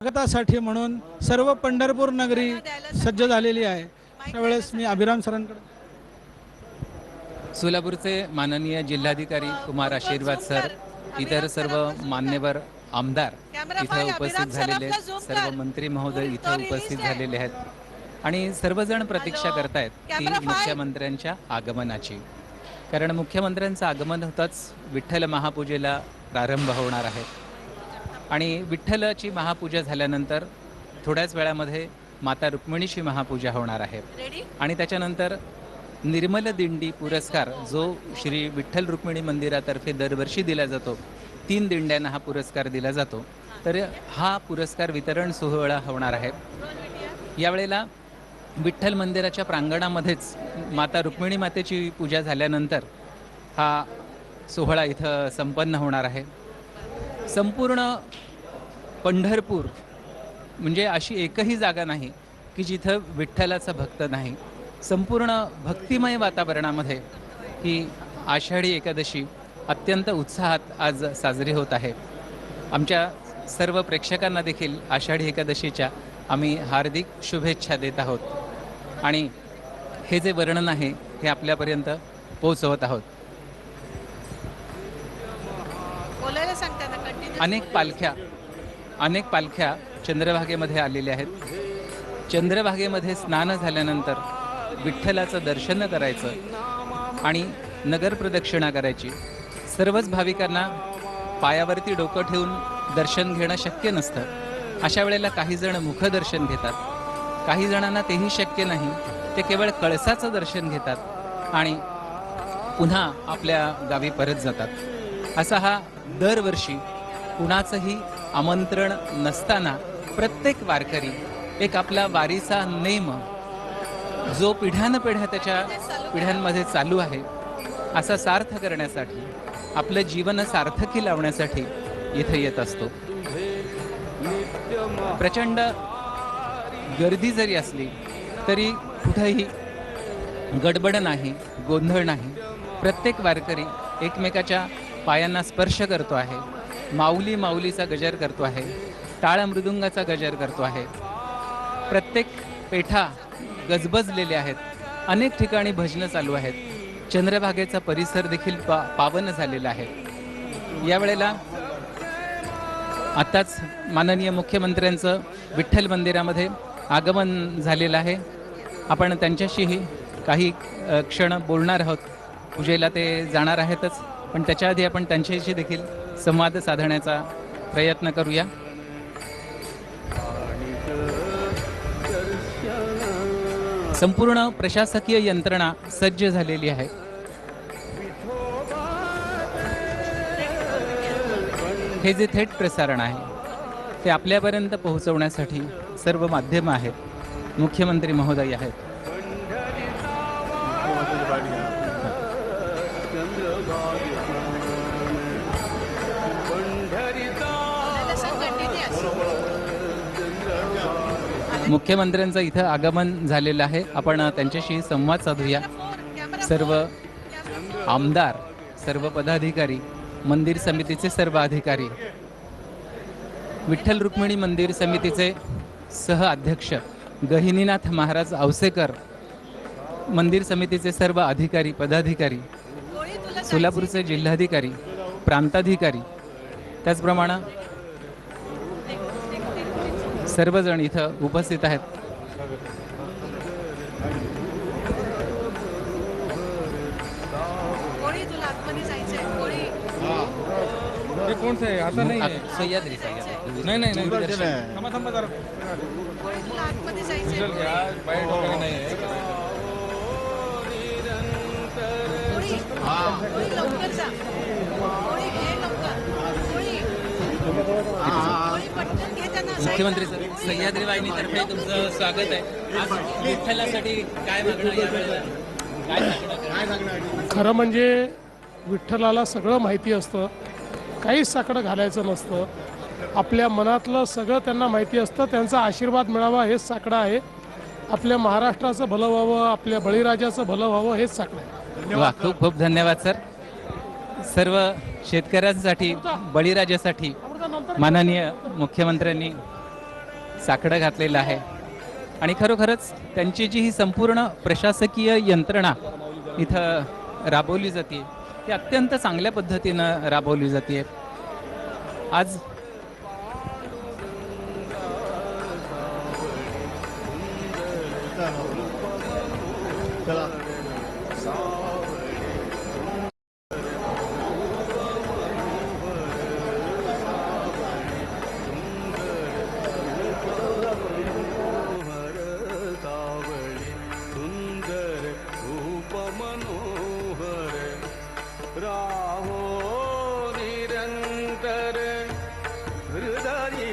स्वागतासाठी म्हणून सर्व पंढरपूर नगरी सज्ज झालेली आहे. त्यावेळेस मी अभिराम सरांकडे सोलापूरचे माननीय जिल्हाधिकारी कुमार आशीर्वाद सर इतर सर्व मान्यवर आमदार इथं उपस्थित झालेले आहेत. सर्व मंत्री महोदय इथं उपस्थित झालेले आहेत. आणि सर्वजण प्रतीक्षा करतायत की मुख्यमंत्र्यांच्या आगमनाची. कारण मुख्यमंत्र्यांचं आगमन होताच विठ्ठल महापूजेला प्रारंभ होणार आहे. आणि विठ्ठलाची महापूजा झाल्यानंतर थोड्याच वेळामध्ये माता रुक्मिणीची महापूजा होणार आहे. आणि त्याच्यानंतर निर्मल दिंडी पुरस्कार जो श्री विठ्ठल रुक्मिणी मंदिरातर्फे दरवर्षी दिला जातो तीन दिंड्यांना हा पुरस्कार दिला जातो. तर हा पुरस्कार वितरण सोहळा होणार आहे. यावेळेला विठ्ठल मंदिराच्या प्रांगणामध्येच माता रुक्मिणी मातेची पूजा झाल्यानंतर हा सोहळा इथं संपन्न होणार आहे. संपूर्ण पंढरपूर म्हणजे अशी एकही जागा नाही की जिथं विठ्ठलाचा भक्त नाही. संपूर्ण भक्तिमय वातावरणामध्ये ही आषाढी एकादशी अत्यंत उत्साहात आज साजरी होत आहे. आमच्या सर्व प्रेक्षकांना देखील आषाढी एकादशीच्या आम्ही हार्दिक शुभेच्छा देत आहोत. आणि हे जे वर्णन आहे हे आपल्यापर्यंत पोहोचवत आहोत. बोलायला सांगता अनेक पालख्या अनेक पालख्या चंद्रभागेमध्ये आलेल्या आहेत. चंद्रभागेमध्ये स्नान झाल्यानंतर विठ्ठलाचं दर्शन करायचं आणि नगर प्रदक्षिणा करायची. सर्वच भाविकांना पायावरती डोकं ठेवून दर्शन घेणं शक्य नसतं. अशा वेळेला काही जण मुखदर्शन घेतात. काही जणांना तेही शक्य नाही. ते केवळ कळसाचं दर्शन घेतात आणि पुन्हा आपल्या गावी परत जातात. असा हा दरवर्षी कुणाचंही आमंत्रण नसताना प्रत्येक वारकरी एक आपला वारीचा नेम जो पिढ्यानपिढ्या त्याच्या पिढ्यांमध्ये चालू आहे असा सार्थ करण्यासाठी आपलं जीवन सार्थकी लावण्यासाठी इथे येत असतो. प्रचंड गर्दी जरी असली तरी कुठेही गडबड नाही गोंधळ नाही. प्रत्येक वारकरी एकमेकाच्या पायांना स्पर्श करतो आहे. माऊली माऊलीचा गजर करतो आहे टाळ मृदुंगाचा गजर करतो आहे. प्रत्येक पेठा गजबजलेल्या आहेत अनेक ठिकाणी भजनं चालू आहेत. चंद्रभागेचा परिसर देखील पा पावन झालेला आहे. यावेळेला आत्ताच माननीय मुख्यमंत्र्यांचं विठ्ठल मंदिरामध्ये आगमन झालेलं आहे. आपण त्यांच्याशीही काही क्षण बोलणार आहोत. पूजेला ते जाणार आहेतच पण त्याच्या आधी आपण त्यांच्याशी देखील संवाद साधण्याचा प्रयत्न करूया. संपूर्ण प्रशासकीय यंत्रणा सज्ज झालेली आहे. हे जे थेट प्रसारण आहे ते आपल्यापर्यंत पोहोचवण्यासाठी सर्व माध्यमं आहेत. मुख्यमंत्री महोदय आहेत. बोलायला मुख्यमंत्र्यांचं इथं आगमन झालेलं आहे. आपण त्यांच्याशी संवाद साधूया. सर्व आमदार सर्व पदाधिकारी मंदिर समितीचे सर्व अधिकारी विठ्ठल रुक्मिणी मंदिर समितीचे सह अध्यक्ष गहिनीनाथ महाराज औसेकर मंदिर समितीचे सर्व अधिकारी पदाधिकारी सोलापूरचे जिल्हाधिकारी प्रांताधिकारी त्याचप्रमाणे सर्वजण इथं उपस्थित आहेत. हे कोणतं आहे? आता नाही आहे. सह्याद्री सह्याद्री. नाही नाही नाही. दूरदर्शन. थांबा थांबा जरा. गोळी तुला आतमध्ये जायचंय? चल घ्या, बाहेर डोक्याला नाही आहे. गोळी गोळी लवकर जा. मुख्यमंत्री सर सह्याद्री वाहिनीतर्फे तुमचं स्वागत आहे. आज विठ्ठलासाठी काय मागणं यावेळेला? काय सांगणार खरं म्हणजे विठ्ठलाला सगळं माहिती असतं. काहीच साकडं घालायचं नसतं. आपल्या मनातलं सगळं त्यांना माहिती असतं. त्यांचा आशीर्वाद मिळावा हेच साकडं आहे. आपल्या महाराष्ट्राचं भलं व्हावं आपल्या बळीराजाचं भलं व्हावं हेच साकडं आहे. वा खूप खूप धन्यवाद सर. सर्व शेतकऱ्यांसाठी बळीराजासाठी माननीय मुख्यमंत्र्यांनी साकडं घातलेलं आहे. आणि खरोखरच त्यांची जी ही संपूर्ण प्रशासकीय यंत्रणा इथं राबवली जाते ती अत्यंत चांगल्या पद्धतीनं राबवली जाते आज चला. விருதாரீ